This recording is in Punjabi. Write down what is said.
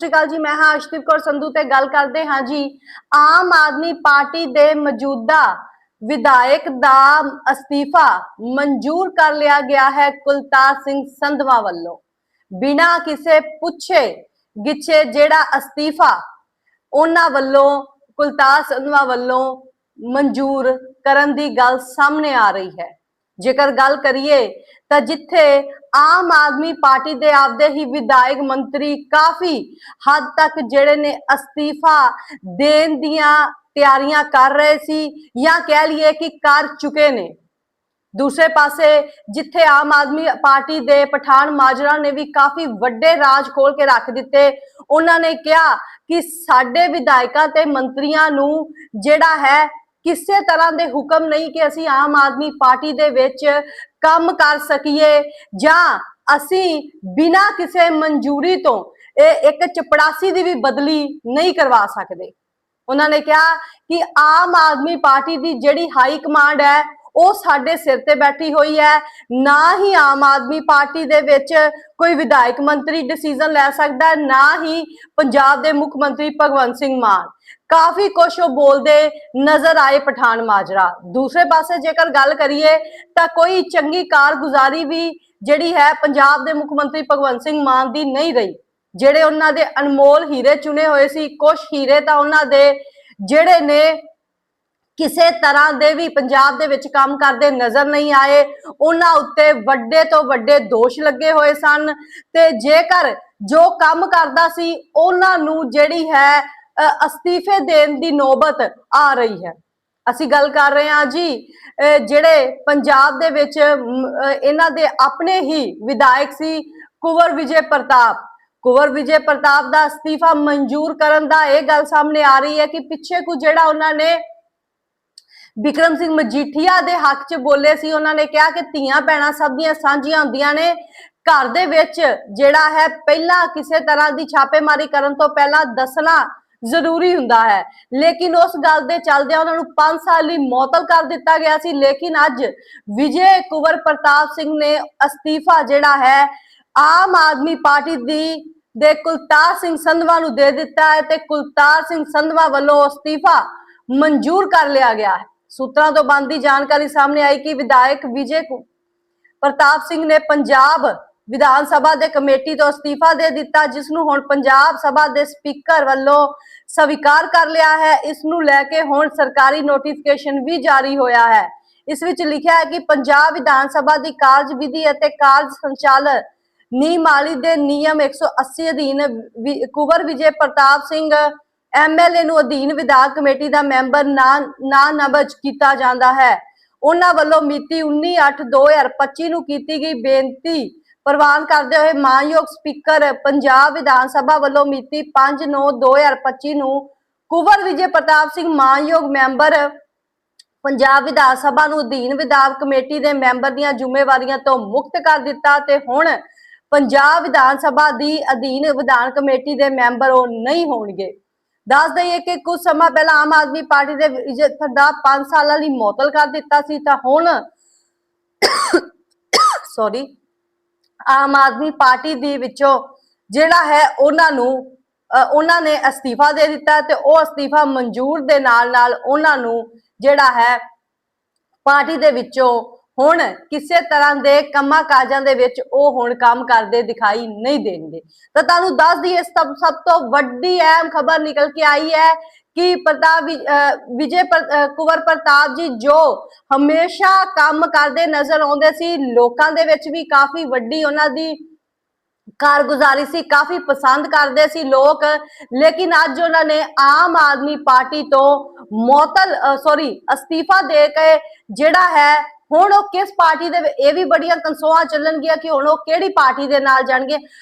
ਸਤਿ ਸ਼੍ਰੀ ਅਕਾਲ ਜੀ, ਮੈਂ ਹਾਂ ਅਸ਼ਦੀਪ ਕੌਰ ਸੰਧੂ ਤੇ ਗੱਲ ਕਰਦੇ ਹਾਂ ਜੀ। ਆਮ ਆਦਮੀ ਪਾਰਟੀ ਦੇ ਮੌਜੂਦਾ ਵਿਧਾਇਕ ਦਾ ਅਸਤੀਫਾ ਮਨਜ਼ੂਰ ਕਰ ਲਿਆ ਗਿਆ ਹੈ ਕੁਲਤਾਰ ਸਿੰਘ ਸੰਧਵਾ ਵੱਲੋਂ। ਬਿਨਾਂ ਕਿਸੇ ਪੁੱਛੇ ਗਿੱਛੇ ਜਿਹੜਾ ਅਸਤੀਫਾ ਉਹਨਾਂ ਵੱਲੋਂ, ਕੁਲਤਾਰ ਸੰਧਵਾ ਵੱਲੋਂ ਮਨਜ਼ੂਰ ਕਰਨ ਦੀ ਗੱਲ ਸਾਹਮਣੇ ਆ ਰਹੀ ਹੈ। ਜੇਕਰ ਗੱਲ ਕਰੀਏ ਤਾਂ ਜਿੱਥੇ ਆਮ ਆਦਮੀ ਪਾਰਟੀ ਦੇ ਆਪਦੇ ਹੀ ਵਿਧਾਇਕ ਮੰਤਰੀ ਕਾਫੀ ਹੱਦ ਤੱਕ ਜਿਹੜੇ ਨੇ ਅਸਤੀਫਾ ਦੇਣ ਦੀਆਂ ਤਿਆਰੀਆਂ ਕਰ ਰਹੇ ਸੀ ਜਾਂ ਕਹਿ ਲਈਏ ਕਿ ਕਰ ਚੁੱਕੇ ਨੇ। ਦੂਸਰੇ ਪਾਸੇ ਜਿੱਥੇ ਆਮ ਆਦਮੀ ਪਾਰਟੀ ਦੇ ਪਠਾਨ ਮਾਜਰਾ ਨੇ ਵੀ ਕਾਫੀ ਵੱਡੇ ਰਾਜ ਖੋਲ ਕੇ ਰੱਖ ਦਿੱਤੇ, ਉਹਨਾਂ ਨੇ ਕਿਹਾ ਕਿ ਸਾਡੇ ਵਿਧਾਇਕਾਂ ਤੇ ਮੰਤਰੀਆਂ ਨੂੰ ਜਿਹੜਾ ਹੈ ਕਿਸੇ ਤਰ੍ਹਾਂ ਦੇ ਹੁਕਮ ਨਹੀਂ ਕਿ ਅਸੀਂ ਆਮ ਆਦਮੀ ਪਾਰਟੀ ਦੇ ਵਿੱਚ ਕੰਮ ਕਰ ਸਕੀਏ ਜਾਂ ਅਸੀਂ ਬਿਨਾਂ ਕਿਸੇ ਮਨਜ਼ੂਰੀ ਤੋਂ ਇਹ ਇੱਕ ਚਪੜਾਸੀ ਦੀ ਵੀ ਬਦਲੀ ਨਹੀਂ ਕਰਵਾ ਸਕਦੇ। ਉਹਨਾਂ ਨੇ ਕਿਹਾ ਕਿ ਆਮ ਆਦਮੀ ਪਾਰਟੀ ਦੀ ਜਿਹੜੀ ਹਾਈ ਕਮਾਂਡ ਹੈ ਉਹ ਸਾਡੇ ਸਿਰ ਤੇ ਬੈਠੀ ਹੋਈ ਹੈ। ਨਾ ਹੀ ਆਮ ਆਦਮੀ ਪਾਰਟੀ ਦੇ ਵਿੱਚ ਕੋਈ ਵਿਧਾਇਕ ਮੰਤਰੀ ਡਿਸੀਜਨ ਲੈ ਸਕਦਾ ਹੈ, ਨਾ ਹੀ ਪੰਜਾਬ ਦੇ ਮੁੱਖ ਮੰਤਰੀ ਭਗਵੰਤ ਸਿੰਘ ਮਾਨ। ਕਾਫੀ ਕੁਝ ਉਹ ਬੋਲਦੇ ਨਜ਼ਰ ਆਏ ਪਠਾਨ ਮਾਜਰਾ। ਦੂਸਰੇ ਪਾਸੇ ਜੇਕਰ ਗੱਲ ਕਰੀਏ ਤਾਂ ਕੋਈ ਚੰਗੀ ਕਾਰਗੁਜ਼ਾਰੀ ਵੀ ਜਿਹੜੀ ਹੈ ਪੰਜਾਬ ਦੇ ਮੁੱਖ ਮੰਤਰੀ ਭਗਵੰਤ ਸਿੰਘ ਮਾਨ ਦੀ ਨਹੀਂ ਰਹੀ। ਜਿਹੜੇ ਉਹਨਾਂ ਦੇ ਅਨਮੋਲ ਹੀਰੇ ਚੁਣੇ ਹੋਏ ਸੀ ਕੁਝ ਹੀਰੇ ਤਾਂ ਉਹਨਾਂ ਦੇ ਜਿਹੜੇ ਨੇ ਕਿਸੇ ਤਰ੍ਹਾਂ ਦੇ ਵੀ ਪੰਜਾਬ ਦੇ ਵਿੱਚ ਕੰਮ ਕਰਦੇ ਨਜ਼ਰ ਨਹੀਂ ਆਏ, ਉਹਨਾਂ ਉੱਤੇ ਵੱਡੇ ਤੋਂ ਵੱਡੇ ਦੋਸ਼ ਲੱਗੇ ਹੋਏ ਸਨ। ਤੇ ਜੇਕਰ ਜੋ ਕੰਮ ਕਰਦਾ ਸੀ, ਉਹਨਾਂ ਨੂੰ ਜਿਹੜੀ ਹੈ ਅਸਤੀਫੇ ਦੇਣ ਦੀ ਨੌਬਤ ਆ ਰਹੀ ਹੈ। ਅਸੀਂ ਗੱਲ ਕਰ ਰਹੇ ਹਾਂ ਜੀ ਜਿਹੜੇ ਪੰਜਾਬ ਦੇ ਵਿੱਚ ਇਹਨਾਂ ਦੇ ਆਪਣੇ ਹੀ ਵਿਧਾਇਕ ਸੀ, ਕੁਵਰ ਵਿਜੇ ਪ੍ਰਤਾਪ। ਕੁਵਰ ਵਿਜੇ ਪ੍ਰਤਾਪ ਦਾ ਅਸਤੀਫਾ ਮਨਜ਼ੂਰ ਕਰਨ ਦਾ ਇਹ ਗੱਲ ਸਾਹਮਣੇ ਆ ਰਹੀ ਹੈ ਕਿ ਪਿੱਛੇ ਕੁ ਜਿਹੜਾ ਉਹਨਾਂ ਨੇ ਵਿਕਰਮ ਸਿੰਘ ਮਜੀਠੀਆ ਦੇ ਹੱਕ 'ਚ ਬੋਲੇ ਸੀ, ਉਹਨਾਂ ਨੇ ਕਿਹਾ ਕਿ ਧੀਆਂ ਭੈਣਾਂ ਸਭ ਦੀਆਂ ਸਾਂਝੀਆਂ ਹੁੰਦੀਆਂ ਨੇ। ਘਰ ਦੇ ਵਿੱਚ ਜਿਹੜਾ ਹੈ, ਪਹਿਲਾਂ ਕਿਸੇ ਤਰ੍ਹਾਂ ਦੀ ਛਾਪੇਮਾਰੀ ਕਰਨ ਤੋਂ ਪਹਿਲਾਂ ਦੱਸਣਾ ਜ਼ਰੂਰੀ ਹੁੰਦਾ ਹੈ। ਲੇਕਿਨ ਉਸ ਗੱਲ ਦੇ ਚੱਲਦਿਆਂ ਉਹਨਾਂ ਨੂੰ 5 ਸਾਲ ਲਈ ਮੌਤਲ ਕਰ ਦਿੱਤਾ ਗਿਆ ਸੀ। ਲੇਕਿਨ ਅੱਜ ਵਿਜੇ ਕੁਵਰ ਪ੍ਰਤਾਪ ਸਿੰਘ ਨੇ ਅਸਤੀਫਾ ਜਿਹੜਾ ਹੈ, ਆਮ ਆਦਮੀ ਪਾਰਟੀ ਦੀ ਦੇ ਕੁਲਤਾਰ ਸਿੰਘ ਸੰਧਵਾ ਨੂੰ ਦੇ ਦਿੱਤਾ ਹੈ ਤੇ ਕੁਲਤਾਰ ਸਿੰਘ ਸੰਧਵਾ ਵੱਲੋਂ ਅਸਤੀਫਾ ਮਨਜ਼ੂਰ ਕਰ ਲਿਆ ਗਿਆ ਹੈ। ਸੂਤਰਾਂ ਤੋਂ ਬੰਦੀ ਜਾਣਕਾਰੀ ਸਾਹਮਣੇ ਆਈ ਕਿ ਵਿਧਾਇਕ ਵਿਜੇ ਪ੍ਰਤਾਪ ਸਿੰਘ ਨੇ ਪੰਜਾਬ ਵਿਧਾਨ ਸਭਾ ਦੇ ਕਮੇਟੀ ਤੋਂ ਅਸਤੀਫਾ ਦੇ ਦਿੱਤਾ, ਜਿਸ ਨੂੰ ਹੁਣ ਪੰਜਾਬ ਸਭਾ ਦੇ ਸਪੀਕਰ ਵੱਲੋਂ ਸਵੀਕਾਰ ਕਰ ਲਿਆ ਹੈ। ਇਸ ਨੂੰ ਲੈ ਕੇ ਹੁਣ ਸਰਕਾਰੀ ਨੋਟੀਫਿਕੇਸ਼ਨ ਵੀ ਜਾਰੀ ਹੋਇਆ ਹੈ। ਇਸ ਵਿੱਚ ਲਿਖਿਆ ਹੈ ਕਿ ਪੰਜਾਬ ਵਿਧਾਨ ਸਭਾ ਦੀ ਕਾਰਜ ਵਿਧੀ ਅਤੇ ਕਾਰਜ ਸੰਚਾਲਨ ਨੀਮਾਲੀ ਦੇ ਨਿਯਮ 180 ਅਧੀਨ ਕੁਵਰ ਵਿਜੇ ਪ੍ਰਤਾਪ ਸਿੰਘ ਐਮਐਲਏ ਨੂੰ ਅਧੀਨ ਵਿਧਾਨ ਕਮੇਟੀ ਦਾ ਮੈਂਬਰ ਨਾ ਨਾ ਨਬਜ ਕੀਤਾ ਜਾਂਦਾ ਹੈ। ਉਹਨਾਂ ਵੱਲੋਂ ਮਿਤੀ 19/8/2025 ਨੂੰ ਕੀਤੀ ਗਈ ਬੇਨਤੀ ਪ੍ਰਵਾਨ ਕਰਦੇ ਹੋਏ ਮਾਨਯੋਗ ਸਪੀਕਰ ਪੰਜਾਬ ਵਿਧਾਨ ਸਭਾ ਵੱਲੋਂ ਮਿਤੀ 5/9/2025 ਨੂੰ ਕੁਵਰ ਵਿਜੇ ਪ੍ਰਤਾਪ ਸਿੰਘ ਮਾਨਯੋਗ ਮੈਂਬਰ ਪੰਜਾਬ ਵਿਧਾਨ ਸਭਾ ਨੂੰ ਅਧੀਨ ਵਿਧਾਨ ਕਮੇਟੀ ਦੇ ਮੈਂਬਰ ਦੀਆਂ ਜ਼ਿੰਮੇਵਾਰੀਆਂ ਤੋਂ ਮੁਕਤ ਕਰ ਦਿੱਤਾ ਤੇ ਹੁਣ ਪੰਜਾਬ ਵਿਧਾਨ ਸਭਾ ਦੀ ਅਧੀਨ ਵਿਧਾਨ ਕਮੇਟੀ ਦੇ ਮੈਂਬਰ ਉਹ ਨਹੀਂ ਹੋਣਗੇ। ਦੱਸ ਦਈਏ ਕਿ ਕੁਝ ਸਮਾਂ ਪਹਿਲਾਂ ਆਮ ਆਦਮੀ ਪਾਰਟੀ ਦੇ ਇੱਜ਼ਤ ਦਾ 5 ਸਾਲਾਂ ਲਈ ਮੁਅੱਤਲ ਕਰ ਦਿੱਤਾ ਸੀ, ਤਾਂ ਹੁਣ ਸੌਰੀ ਆਮ ਆਦਮੀ ਪਾਰਟੀ ਦੇ ਵਿੱਚੋਂ ਜਿਹੜਾ ਹੈ ਉਹਨਾਂ ਨੂੰ ਉਹਨਾਂ ਨੇ ਅਸਤੀਫਾ ਦੇ ਦਿੱਤਾ ਤੇ ਉਹ ਅਸਤੀਫਾ ਮਨਜ਼ੂਰ ਦੇ ਨਾਲ ਨਾਲ ਉਹਨਾਂ ਨੂੰ ਜਿਹੜਾ ਹੈ ਪਾਰਟੀ ਦੇ ਵਿੱਚੋਂ ਹੁਣ ਕਿਸੇ ਤਰ੍ਹਾਂ ਦੇ ਕੰਮਾਂ ਕਾਜਾਂ ਦੇ ਵਿੱਚ ਉਹ ਹੁਣ ਕੰਮ ਕਰਦੇ ਦਿਖਾਈ ਨਹੀਂ ਦੇਣਗੇ। ਤਾਂ ਤੁਹਾਨੂੰ ਦੱਸ ਦਈਏ ਸਭ ਸਭ ਤੋਂ ਵੱਡੀ ਅਹਿਮ ਖਬਰ ਨਿਕਲ ਕੇ ਆਈ ਹੈ ਕਿ ਪ੍ਰਤਾਪ ਵਿਜੇ ਪ੍ਰ- ਪ੍ਰਤਾਪ ਜੀ ਜੋ ਹਮੇਸ਼ਾ ਕੰਮ ਕਰਦੇ ਨਜ਼ਰ ਆਉਂਦੇ ਸੀ, ਲੋਕਾਂ ਦੇ ਵਿੱਚ ਵੀ ਕਾਫੀ ਵੱਡੀ ਉਹਨਾਂ ਦੀ ਕਾਰਗੁਜ਼ਾਰੀ ਸੀ, ਕਾਫੀ ਪਸੰਦ ਕਰਦੇ ਸੀ ਲੋਕ, ਲੇਕਿਨ ਅੱਜ ਉਹਨਾਂ ਨੇ ਆਮ ਆਦਮੀ ਪਾਰਟੀ ਤੋਂ ਮੌਤਲ ਸੌਰੀ ਅਸਤੀਫਾ ਦੇ ਕੇ ਜਿਹੜਾ ਹੈ ਹੁਣ ਉਹ ਕਿਸ ਪਾਰਟੀ ਦੇ ਇਹ ਵੀ ਬੜੀਆਂ ਕੰਸੋਆਂ ਚੱਲਣਗੀਆਂ ਕਿ ਹੁਣ ਉਹ ਕਿਹੜੀ ਪਾਰਟੀ ਦੇ ਨਾਲ ਜਾਣਗੇ?